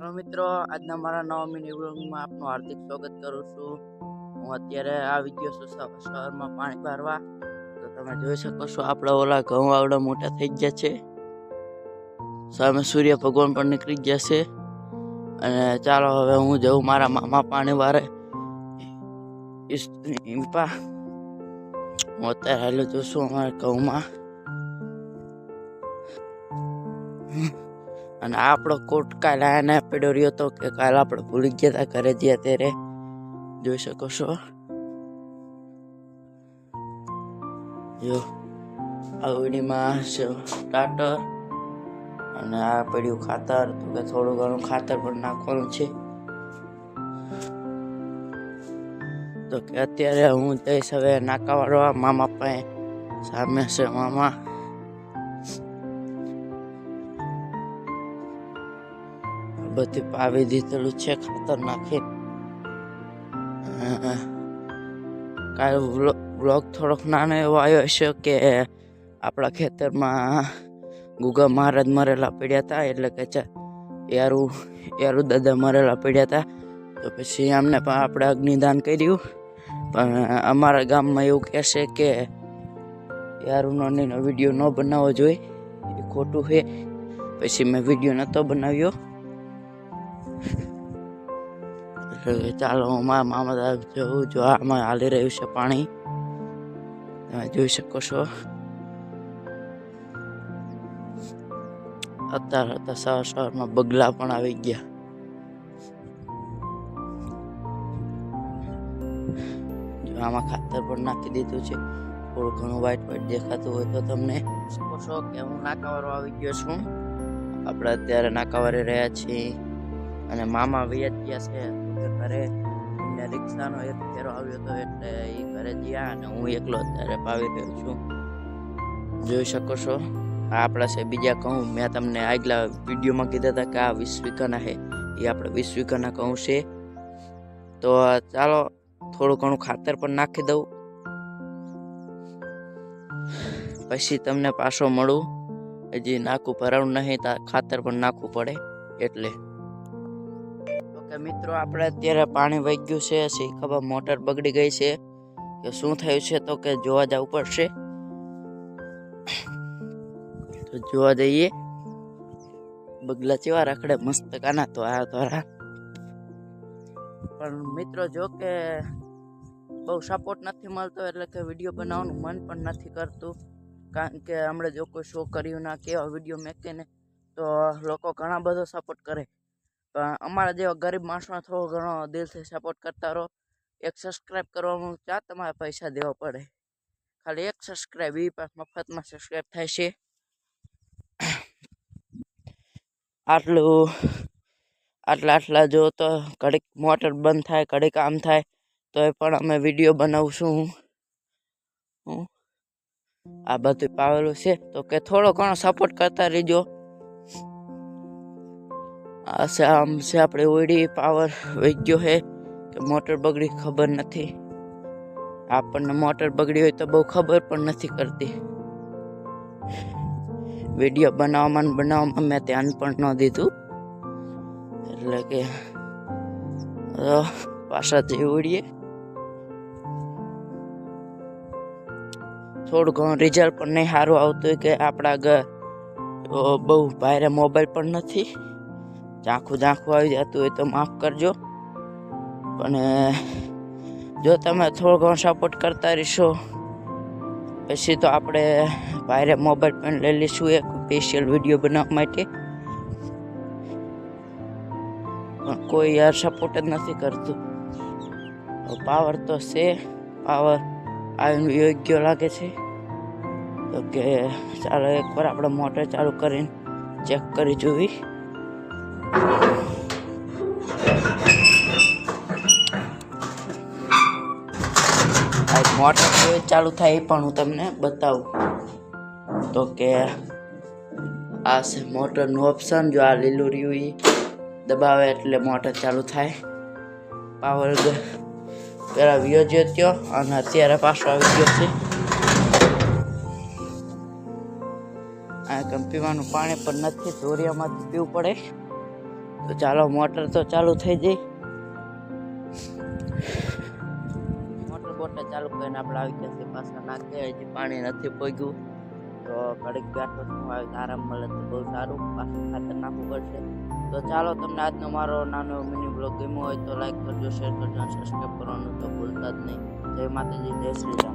Hello મિત્રો, આજના મારા નવા મિની વ્લોગમાં આપનું હાર્દિક સ્વાગત કરું છું. હું અત્યારે આવી ગયો છું શહેરમાં પાણી ભરવા. તો તમે જોઈ શકો છો, આપણા ઓલા ઘઉં આવડા મોટા થઈ ગયા છે. સામે સૂર્ય ભગવાન પણ નીકળી ગયા છે. અને ચાલો હવે હું જઉં મારા મામા પાણી વારે. ઇમ્પા હું અત્યારે હાલો જોશું અમારા ઘઉંમાં. અને આપણો કોટ કાલે આને પડ્યો રહ્યો હતો કે કાલે આપણે ભૂલી ગયા હતા ઘરે ગયા અત્યારે જોઈ શકો છો. જો, આવડીમાં છે સ્ટાર્ટર અને આ પડ્યું ખાતર. તો કે થોડું ઘણું ખાતર પણ નાખવાનું છે. તો કે અત્યારે હું જઈશ હવે નાકા વાળવા મામા પાસે. સામે છે મામા. બધી પાવી દીધેલું છે, ખાતર નાખી કાલ બ્લોગ થોડોક નાનો એવો આવ્યો હશે કે આપણા ખેતરમાં ગુગા મહારાજ મરેલા પડ્યા હતા, એટલે કે છે યારું યારું દાદા મરેલા પડ્યા હતા. તો પછી અમને પણ આપણે અગ્નિદાન કર્યું. પણ અમારા ગામમાં એવું કહેશે કે યારુનો નીનો વીડિયો ન બનાવવો જોઈએ, એ ખોટું છે. પછી મેં વીડિયો નહોતો બનાવ્યો. એટલે ચાલો, હું મારા મામા તરફ જવું જો આમાં હાલી રહ્યું છે પાણી. તમે જોઈ શકો છો. અત્યારે તો સવાર સવારમાં બગલા પણ આવી ગયા. આમાં ખાતર પણ નાખી દીધું છે. થોડું ઘણું વાઇટ વાઇટ દેખાતું હોય તો તમને શકો છો? કે હું નાકાવાળો આવી ગયો છું. આપણે અત્યારે નાકાવારે રહ્યા છીએ. અને મામા વૈયા ગયા છે ઘરે એમને રિક્ષાનો એક ફેરો આવ્યો હતો એટલે એ ઘરે ગયા અને હું એકલો અત્યારે પાવી રહ્યો છું. જોઈ શકો છો, આ આપણા છે, બીજા કહું. મેં તમને આગલા વિડીયોમાં કીધા હતા કે આ વીસ વીઘાના છે, એ આપણે વીસ વીઘાના કહું છે. તો ચાલો, થોડું ઘણું ખાતર પણ નાખી દઉં. પછી તમને પાછો મળું. હજી નાખું ભરાવું નહીં ખાતર પણ નાખવું પડે, એટલે. ઓકે મિત્રો, આપણે અત્યારે પાણી વહી ગયું છે શી ખબર મોટર બગડી ગઈ છે. કે શું થયું છે તો કે જોવા જવું પડશે. તો જોવા જઈએ. બગલા ચેવા રખડે મસ્ત કાના તો આ દ્વારા પણ મિત્રો, જો કે બહુ સપોર્ટ નથી મળતો, એટલે કે વીડિયો બનાવવાનું મન પણ નથી કરતું. કારણ કે હમણાં જો કોઈ શો કર્યું ના કેવા વીડિયો મેકે ને, તો લોકો ઘણા બધો સપોર્ટ કરે. પણ અમારા જેવા ગરીબ માણસોને થોડો ઘણો દિલથી સપોર્ટ કરતા રહો. એક સબસ્ક્રાઈબ કરવાનું ચા, તમારે પૈસા દેવા પડે. ખાલી એક સબસ્ક્રાઈબ એ પણ મફતમાં સબસ્ક્રાઈબ થાય છે. આટલું, આટલા આટલા જો તો ઘડીક મોટર બંધ થાય, ઘડીક આમ થાય તો એ પણ અમે વીડિયો બનાવશું. હું આ બધું પાવેલું છે. તો કે થોડો ઘણો સપોર્ટ કરતા રહેજો. આ આમ છે, આપણે ઓઈડી પાવર વહી ગયો છે કે મોટર બગડી ખબર નથી. આપણને મોટર બગડી હોય તો બહુ ખબર પણ નથી કરતી. વીડિયો બનાવવામાં બનાવવામાં મેં ધ્યાન પણ ન દીધું. એટલે કે પાછાથી ઉડીએ થોડું ઘણું રિઝલ્ટ પણ નહીં સારું આવતું કે આપણા ઘર બહુ ભારે મોબાઈલ પણ નથી. ઝાંખું ઝાંખું આવી જતું હોય તો માફ કરજો. અને જો તમે થોડો ઘણો સપોર્ટ કરતા રહીશો, પછી તો આપણે ભાઈરે મોબાઈલ પણ લઈ લઈશું એક સ્પેશિયલ વીડિયો બનાવવા માટે. પણ કોઈ યાર સપોર્ટ જ નથી કરતું. પાવર તો છે પાવર આવીને યોગ્ય લાગે છે. તો કે ચાલો એકવાર આપણે મોટર ચાલુ કરીને ચેક કરી જોવી. મોટર કેવી ચાલુ થાય એ પણ હું તમને બતાવું. તો કે આ છે મોટરનું ઓપ્શન જો આ લીલું રહ્યું એ દબાવે એટલે મોટર ચાલુ થાય. પાવર પેલા વિયો જ્યો ત્યો અને અત્યારે પાછો આવી ગયો છે. આ કંપીવાનું પાણી પણ નથી, ધોરિયામાંથી પીવું પડે. તો ચાલો, મોટર તો ચાલુ થઈ જઈ મોટર બોટર ચાલુ કરીને આપણે આવી ગયા છે પાછા નાખે હજી પાણી નથી પગ્યું. તો ઘડીક બેઠો છું આવી આરામ મળે તો બહુ સારું. પાછું ખાતર નાખવું પડશે. તો ચાલો, તમને આજનો મારો નાનો મિની બ્લોગ ગમ્યો હોય તો લાઈક કરજો શેર કરજો સબસ્ક્રાઈબ કરવાનું તો ભૂલતા જ નહીં. જય માતાજી, જય શ્રી રામ.